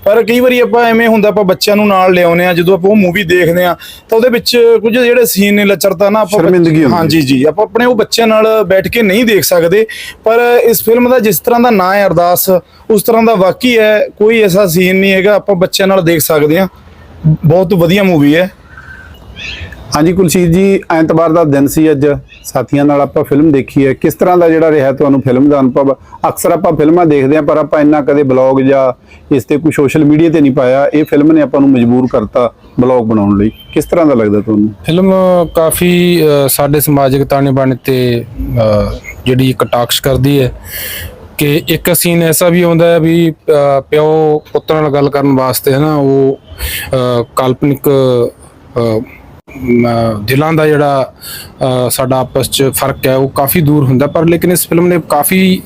ਪਰ ਕਈ ਵਾਰੀ ਆਪਾਂ ਐਵੇਂ ਹੁੰਦਾ ਆਪਾਂ ਬੱਚਿਆਂ ਨੂੰ ਨਾਲ ਲਿਆਉਨੇ ਆ ਜਦੋਂ ਆਪਾਂ ਉਹ ਮੂਵੀ ਦੇਖਦੇ ਆ ਤਾਂ ਉਹਦੇ ਵਿੱਚ ਕੁਝ ਜਿਹੜੇ ਸੀਨ ਨੇ ਲੱਚਰਤਾ ਨਾ ਆਪਾਂ ਸ਼ਰਮਿੰਦਗੀ। ਹਾਂਜੀ ਜੀ ਆਪਾਂ ਆਪਣੇ ਉਹ ਬੱਚਿਆਂ ਨਾਲ ਬੈਠ ਕੇ ਨਹੀਂ ਦੇਖ ਸਕਦੇ ਪਰ ਇਸ ਫਿਲਮ ਦਾ ਜਿਸ ਤਰ੍ਹਾਂ ਦਾ ਨਾਂ ਹੈ ਅਰਦਾਸ ਉਸ ਤਰ੍ਹਾਂ ਦਾ ਵਾਕਈ ਹੈ ਕੋਈ ਐਸਾ ਸੀਨ ਨਹੀਂ ਹੈਗਾ ਆਪਾਂ ਬੱਚਿਆਂ ਨਾਲ ਦੇਖ ਸਕਦੇ ਹਾਂ। ਬਹੁਤ ਵਧੀਆ ਮੂਵੀ ਹੈ। ਹਾਂਜੀ ਕੁਲਸੀਤ ਜੀ ਐਤਵਾਰ ਦਾ ਦਿਨ ਸੀ ਅੱਜ। ਸਾਥੀਆਂ ਨਾਲ ਆਪਾਂ ਫਿਲਮ ਦੇਖੀ ਹੈ। ਕਿਸ ਤਰ੍ਹਾਂ ਦਾ ਜਿਹੜਾ ਰਿਹਾ ਤੁਹਾਨੂੰ ਫਿਲਮ ਦਾ ਅਨੁਭਵ? ਅਕਸਰ ਆਪਾਂ ਫਿਲਮਾਂ ਦੇਖਦੇ ਹਾਂ ਪਰ ਆਪਾਂ ਇੰਨਾ ਕਦੇ ਬਲੌਗ ਜਾਂ ਇਸ ਤੇ ਕੋਈ ਸੋਸ਼ਲ ਮੀਡੀਆ ਤੇ ਨਹੀਂ ਪਾਇਆ। ਇਹ ਫਿਲਮ ਨੇ ਆਪਾਂ ਨੂੰ ਮਜਬੂਰ ਕਰਤਾ ਬਲੌਗ ਬਣਾਉਣ ਲਈ। ਕਿਸ ਤਰ੍ਹਾਂ ਦਾ ਲੱਗਦਾ ਤੁਹਾਨੂੰ? ਫਿਲਮ ਕਾਫੀ ਸਾਡੇ ਸਮਾਜਿਕ ਤਾਣੇ ਬਾਣੇ ਤੇ ਜਿਹੜੀ ਕਟਾਕਸ਼ ਕਰਦੀ ਹੈ। ਕਿ ਇੱਕ ਸੀਨ ਐਸਾ ਵੀ ਆਉਂਦਾ ਹੈ ਵੀ ਪਿਓ ਪੁੱਤ ਨਾਲ ਗੱਲ ਕਰਨ ਵਾਸਤੇ ਹੈ ਨਾ ਉਹ ਕਾਲਪਨਿਕ ਦਿਲਾਂ ਦਾ ਜਿਹੜਾ ਸਾਡਾ ਆਪਸ ਚ ਫ਼ਰਕ ਹੈ, ਉਹ ਕਾਫੀ ਦੂਰ ਹੁੰਦਾ। ਪਰ ਲੇਕਿਨ ਇਸ ਫਿਲਮ ਨੇ ਕਾਫੀ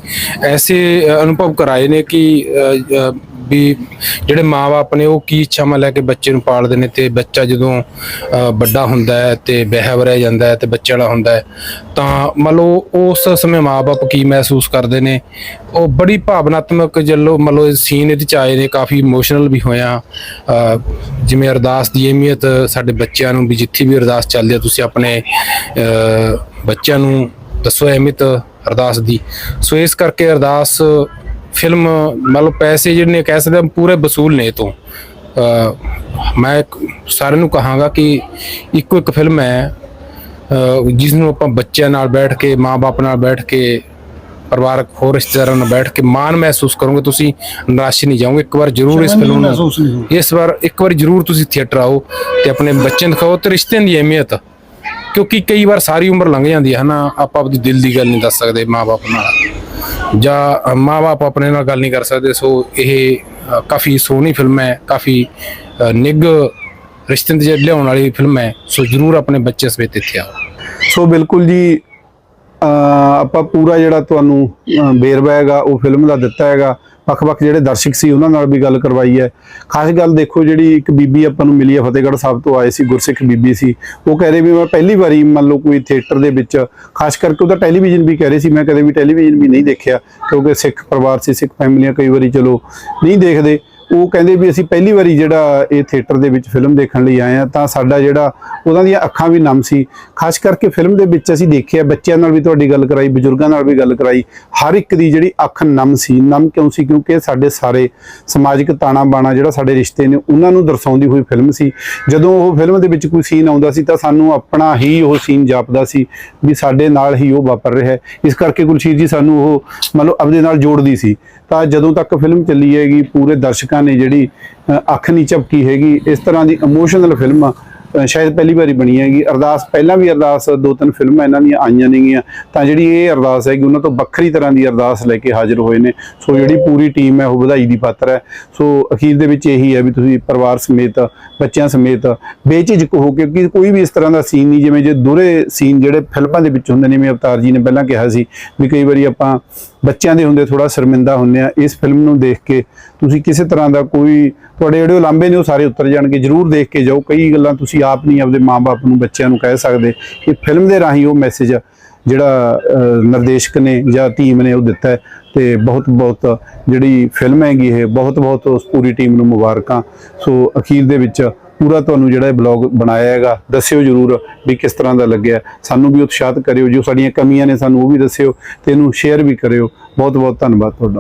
ਐਸੇ ਅਨੁਭਵ ਕਰਾਏ ਨੇ ਕਿ ਵੀ ਜਿਹੜੇ ਮਾਪੇ ਨੇ ਉਹ ਕੀ ਇੱਛਾਵਾਂ ਲੈ ਕੇ ਬੱਚੇ ਨੂੰ ਪਾਲਦੇ ਨੇ ਤੇ ਬੱਚਾ ਜਦੋਂ ਅ, ਵੱਡਾ ਹੁੰਦਾ ਹੈ ਤੇ ਵਿਆਹ ਜਾਂਦਾ ਹੈ ਤੇ ਬੱਚੇ ਵਾਲਾ ਹੁੰਦਾ ਹੈ ਤਾਂ ਮੰਨ ਲਓ ਉਸ ਸਮੇਂ ਮਾਪੇ ਕੀ ਮਹਿਸੂਸ ਕਰਦੇ ਨੇ? ਉਹ ਬੜੀ ਭਾਵਨਾਤਮਕ ਜੱਲੋ ਮੰਨ ਲਓ ਸੀਨ ਇਹਦੇ ਚ ਆਏ ਨੇ ਕਾਫੀ ਇਮੋਸ਼ਨਲ ਵੀ ਹੋਇਆ। ਅ, ਜਿਵੇਂ ਅਰਦਾਸ ਦੀ ਅਹਿਮੀਅਤ ਸਾਡੇ ਬੱਚਿਆਂ ਨੂੰ ਵੀ ਜਿੱਥੇ ਵੀ ਅਰਦਾਸ ਚੱਲਦੀ ਹੈ ਤੁਸੀਂ ਆਪਣੇ ਅ, ਬੱਚਿਆਂ ਨੂੰ ਦੱਸੋ ਅਹਿਮੀਅਤ ਅਰਦਾਸ ਦੀ। ਸੋ ਇਸ ਕਰਕੇ ਅਰਦਾਸ ਫਿਲਮ ਮੰਨ ਲਓ ਪੈਸੇ ਜਿਹੜੇ ਨੇ ਕਹਿ ਸਕਦੇ ਹਾਂ ਪੂਰੇ ਵਸੂਲ ਨੇ ਇਹ ਤੋਂ। ਅ, ਮੈਂ ਇੱਕ ਸਾਰਿਆਂ ਨੂੰ ਕਹਾਂਗਾ ਕਿ ਇੱਕੋ ਇੱਕ ਫਿਲਮ ਹੈ ਅ, ਜਿਸ ਨੂੰ ਆਪਾਂ ਬੱਚਿਆਂ ਨਾਲ ਬੈਠ ਕੇ ਮਾਪੇ ਨਾਲ ਬੈਠ ਕੇ ਪਰਿਵਾਰਕ ਹੋਰ ਰਿਸ਼ਤੇਦਾਰਾਂ ਨਾਲ ਬੈਠ ਕੇ ਮਾਣ ਮਹਿਸੂਸ ਕਰੋਗੇ ਤੁਸੀਂ ਨਿਰਾਸ਼ ਨਹੀਂ ਜਾਓਗੇ। ਇੱਕ ਵਾਰ ਜ਼ਰੂਰ ਇਸ ਫਿਲਮ ਨੂੰ ਇਸ ਵਾਰ ਇੱਕ ਵਾਰ ਜ਼ਰੂਰ ਤੁਸੀਂ ਥੀਏਟਰ ਆਓ ਤੇ ਆਪਣੇ ਬੱਚਿਆਂ ਨੂੰ ਦਿਖਾਓ ਤੇ ਰਿਸ਼ਤਿਆਂ ਦੀ ਅਹਿਮੀਅਤ। ਕਿਉਂਕਿ ਕਈ ਵਾਰ ਸਾਰੀ ਉਮਰ ਲੰਘ ਜਾਂਦੀ ਹੈ ਹਨਾ? ਆਪਾਂ ਆਪਣੀ ਦਿਲ ਦੀ ਗੱਲ ਨਹੀਂ ਦੱਸ ਸਕਦੇ ਮਾਪੇ ਨਾਲ। ਜਾਂ ਮਾਪੇ ਆਪਣੇ ਨਾਲ ਗੱਲ ਨਹੀਂ ਕਰ ਸਕਦੇ ਸੋ ਇਹ ਕਾਫੀ ਸੋਹਣੀ ਫਿਲਮ ਹੈ ਕਾਫੀ ਅ, ਨਿੱਘ ਰਿਸ਼ਤੇ ਦੇ ਲਿਆਉਣ ਵਾਲੀ ਫਿਲਮ ਹੈ ਸੋ ਜਰੂਰ ਆਪਣੇ ਬੱਚੇ ਸਮੇਤ ਇੱਥੇ ਆਓ। ਸੋ ਬਿਲਕੁਲ ਜੀ ਅਹ ਆਪਾਂ ਪੂਰਾ ਜਿਹੜਾ ਤੁਹਾਨੂੰ ਅਹ ਵੇਰਵਾ ਹੈਗਾ ਉਹ ਫਿਲਮ ਦਾ ਦਿੱਤਾ ਹੈਗਾ। ਵੱਖ-ਵੱਖ ਜਿਹੜੇ ਦਰਸ਼ਕ ਸੀ ਉਹਨਾਂ ਨਾਲ ਵੀ ਗੱਲ ਕਰਵਾਈ ਹੈ। ਖਾਸ ਗੱਲ ਦੇਖੋ ਜਿਹੜੀ ਇੱਕ ਬੀਬੀ ਆਪਾਂ ਨੂੰ ਮਿਲੀ ਹੈ, ਫਤਿਹਗੜ੍ਹ ਸਾਹਿਬ ਤੋਂ ਆਏ ਸੀ, ਗੁਰਸਿੱਖ ਬੀਬੀ ਸੀ। ਉਹ ਕਹਿ ਰਹੇ ਵੀ ਮੈਂ ਪਹਿਲੀ ਵਾਰੀ ਮੰਨ ਲਓ ਕੋਈ ਥੀਏਟਰ ਦੇ ਵਿੱਚ, ਖਾਸ ਕਰਕੇ ਉਹਦਾ ਟੈਲੀਵਿਜ਼ਨ ਵੀ ਕਹਿ ਰਹੇ ਸੀ, ਮੈਂ ਕਦੇ ਵੀ ਟੈਲੀਵਿਜ਼ਨ ਵੀ ਨਹੀਂ ਦੇਖਿਆ, ਕਿਉਂਕਿ ਸਿੱਖ ਪਰਿਵਾਰ ਸੀ, ਸਿੱਖ ਫੈਮਲੀਆਂ ਕਈ ਵਾਰੀ ਚਲੋ ਨਹੀਂ ਦੇਖਦੇ। ਉਹ ਕਹਿੰਦੇ ਵੀ ਅਸੀਂ ਪਹਿਲੀ ਵਾਰੀ ਜਿਹੜਾ ਇਹ ਥੀਏਟਰ ਦੇ ਵਿੱਚ ਫਿਲਮ ਦੇਖਣ ਲਈ ਆਏ ਆ ਤਾਂ ਸਾਡਾ ਜਿਹੜਾ ਉਹਨਾਂ ਦੀਆਂ ਅੱਖਾਂ ਵੀ ਨਮ ਸੀ। ਖਾਸ ਕਰਕੇ ਫਿਲਮ ਦੇ ਵਿੱਚ ਅਸੀਂ ਦੇਖਿਆ, ਬੱਚਿਆਂ ਨਾਲ ਵੀ ਤੁਹਾਡੀ ਗੱਲ ਕਰਾਈ, ਬਜ਼ੁਰਗਾਂ ਨਾਲ ਵੀ ਗੱਲ ਕਰਾਈ, ਹਰ ਇੱਕ ਦੀ ਜਿਹੜੀ ਅੱਖ ਨਮ ਸੀ। ਨਮ ਕਿਉਂ ਸੀ? ਕਿਉਂਕਿ ਸਾਡੇ ਸਾਰੇ ਸਮਾਜਿਕ ਤਾਣਾ ਬਾਣਾ ਜਿਹੜਾ ਸਾਡੇ ਰਿਸ਼ਤੇ ਨੇ, ਉਹਨਾਂ ਨੂੰ ਦਰਸਾਉਂਦੀ ਹੋਈ ਫਿਲਮ ਸੀ। ਜਦੋਂ ਉਹ ਫਿਲਮ ਦੇ ਵਿੱਚ ਕੋਈ ਸੀਨ ਆਉਂਦਾ ਸੀ, ਤਾਂ ਸਾਨੂੰ ਆਪਣਾ ਹੀ ਉਹ ਸੀਨ ਜਾਪਦਾ ਸੀ ਵੀ ਸਾਡੇ ਨਾਲ ਹੀ ਉਹ ਵਾਪਰ ਰਿਹਾ ਹੈ। ਇਸ ਕਰਕੇ ਗੁਲਸ਼ੀਰ ਜੀ ਸਾਨੂੰ ਉਹ ਮਤਲਬ ਆਪਦੇ ਨਾਲ ਜੋੜਦੀ ਸੀ। ਤਾਂ ਜਦੋਂ ਤੱਕ ਫਿਲਮ ਚੱਲੀ ਹੈਗੀ, ਪੂਰੇ ਦਰਸ਼ਕਾਂ ਨੇ ਜਿਹੜੀ ਅੱਖ ਨਹੀਂ ਝਪਕੀ ਹੈਗੀ, ਇਸ ਤਰ੍ਹਾਂ ਦੀ ਇਮੋਸ਼ਨਲ ਫਿਲਮ ਸ਼ਾਇਦ ਪਹਿਲੀ ਵਾਰੀ ਬਣੀ ਹੈਗੀ। ਅਰਦਾਸ, ਪਹਿਲਾਂ ਵੀ ਅਰਦਾਸ, ਦੋ ਤਿੰਨ ਫਿਲਮਾਂ ਇਹਨਾਂ ਦੀਆਂ ਆਈਆਂ ਨੇਗੀਆਂ। ਤਾਂ ਜਿਹੜੀ ਇਹ ਅਰਦਾਸ ਹੈਗੀ, ਉਹਨਾਂ ਤੋਂ ਵੱਖਰੀ ਤਰ੍ਹਾਂ ਦੀ ਅਰਦਾਸ ਲੈ ਕੇ ਹਾਜ਼ਰ ਹੋਏ ਨੇ। ਸੋ ਜਿਹੜੀ ਪੂਰੀ ਟੀਮ ਹੈ, ਉਹ ਵਧਾਈ ਦੀ ਪਾਤਰ ਹੈ। ਸੋ ਅਖੀਰ ਦੇ ਵਿੱਚ ਇਹੀ ਹੈ ਵੀ ਤੁਸੀਂ ਪਰਿਵਾਰ ਸਮੇਤ, ਬੱਚਿਆਂ ਸਮੇਤ ਬੇਝਿਜਕ ਹੋ ਕੇ, ਕਿ ਕੋਈ ਵੀ ਇਸ ਤਰ੍ਹਾਂ ਦਾ ਸੀਨ ਨਹੀਂ, ਜਿਵੇਂ ਜੇ ਦੂਰੇ ਸੀਨ ਜਿਹੜੇ ਫਿਲਮਾਂ ਦੇ ਵਿੱਚ ਹੁੰਦੇ ਨੇ, ਜਿਵੇਂ ਅਵਤਾਰ ਜੀ ਨੇ ਪਹਿਲਾਂ ਕਿਹਾ ਸੀ, ਵੀ ਕਈ ਵਾਰੀ ਆਪਾਂ ਬੱਚਿਆਂ ਦੇ ਹੁੰਦੇ ਥੋੜਾ ਸ਼ਰਮਿੰਦਾ ਹੁੰਦੇ ਆ, ਇਸ ਫਿਲਮ ਨੂੰ ਦੇਖ ਕੇ ਤੁਸੀਂ ਕਿਸੇ ਤਰ੍ਹਾਂ ਦਾ ਕੋਈ, ਤੁਹਾਡੇ ਜਿਹੜੇ ਉਲਾਂਭੇ ਨੇ ਉਹ ਸਾਰੇ ਉਤਰ ਜਾਣਗੇ, ਜਰੂਰ ਦੇਖ ਕੇ ਜਾਓ। ਕਈ ਗੱਲਾਂ ਤੁਸੀਂ ਆਪ ਨਹੀਂ ਆਪਦੇ ਮਾਪੇ ਨੂੰ, ਬੱਚਿਆਂ ਨੂੰ ਕਹਿ ਸਕਦੇ ਕਿ ਫਿਲਮ ਦੇ ਰਾਹੀਂ ਉਹ ਮੈਸੇਜ ਜਿਹੜਾ ਨਿਰਦੇਸ਼ਕ ਨੇ ਜਾਂ ਟੀਮ ਨੇ ਉਹ ਦਿੱਤਾ ਹੈ ਤੇ ਬਹੁਤ ਬਹੁਤ ਜਿਹੜੀ ਫਿਲਮ ਹੈਗੀ ਇਹ ਬਹੁਤ ਬਹੁਤ ਉਸ ਪੂਰੀ ਟੀਮ ਨੂੰ ਮੁਬਾਰਕਾਂ। ਸੋ ਅਖੀਰ ਦੇ ਵਿੱਚ ਪੂਰਾ ਤੁਹਾਨੂੰ ਜਿਹੜਾ ਇਹ ਬਲੌਗ ਬਣਾਇਆ ਹੈਗਾ, ਦੱਸਿਓ ਜਰੂਰ ਵੀ ਕਿਸ ਤਰ੍ਹਾਂ ਦਾ ਲੱਗਿਆ। ਸਾਨੂੰ ਵੀ ਉਤਸ਼ਾਹਿਤ ਕਰਿਓ, ਜੋ ਸਾਡੀਆਂ ਕਮੀਆਂ ਨੇ ਸਾਨੂੰ ਉਹ ਵੀ ਦੱਸਿਓ ਤੇ ਇਹਨੂੰ ਸ਼ੇਅਰ ਵੀ ਕਰਿਓ। ਬਹੁਤ ਬਹੁਤ ਧੰਨਵਾਦ ਤੁਹਾਡਾ।